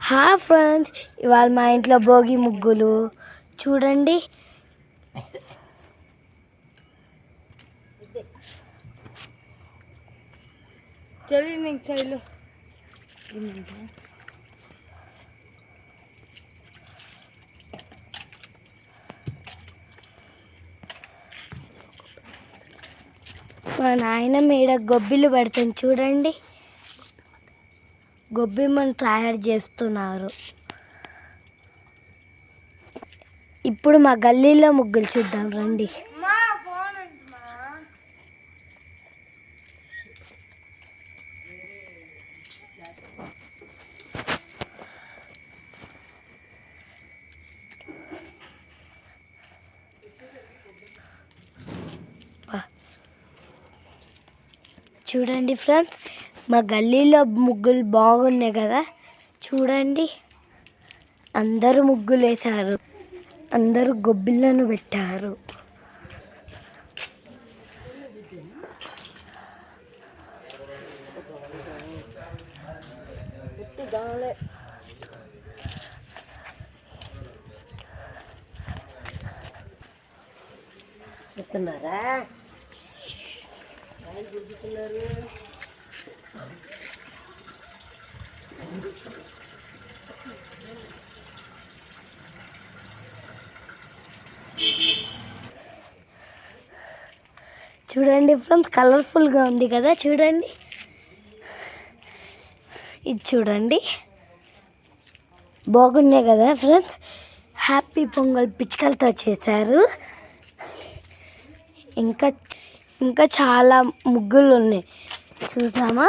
హా ఫ్రెండ్స్ ఇవాళ మా ఇంట్లో భోగి ముగ్గులు. చూడండి. మా నాయన మీడ గొబ్బిలు పెడతాను. చూడండి. గొబ్బిమ్మను తయారు చేస్తున్నారు. ఇప్పుడు మా గల్లీలో ముగ్గులు చూద్దాం రండి. చూడండి ఫ్రెండ్స్ మా గల్లీలో ముగ్గులు బాగున్నాయి కదా. చూడండి. అందరూ ముగ్గులు వేశారు. అందరూ గొబ్బిళ్ళను పెట్టారు. చెప్తున్నారా? చూడండి ఫ్రెండ్స్ కలర్ఫుల్గా ఉంది కదా చూడండి. ఇది చూడండి. బాగున్నాయి కదా ఫ్రెండ్స్? హ్యాపీ పొంగల్ పిచ్చుకలతో చేశారు. ఇంకా ఇంకా చాలా ముగ్గులు ఉన్నాయి. చూద్దామా?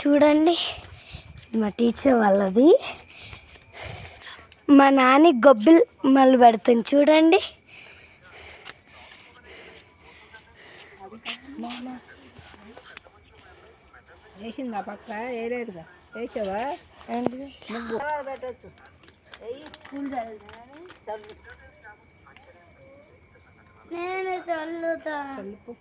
చూడండి. మా టీచర్ వాళ్ళది. మా నాని గొబ్బిల్ మళ్ళీ పెడుతుంది చూడండి. వేసింది పక్క? వేయలేదుగా. వేసావా? ముగ్గు పెట్టచ్చు. నేను చల్లుతా. చల్లుపు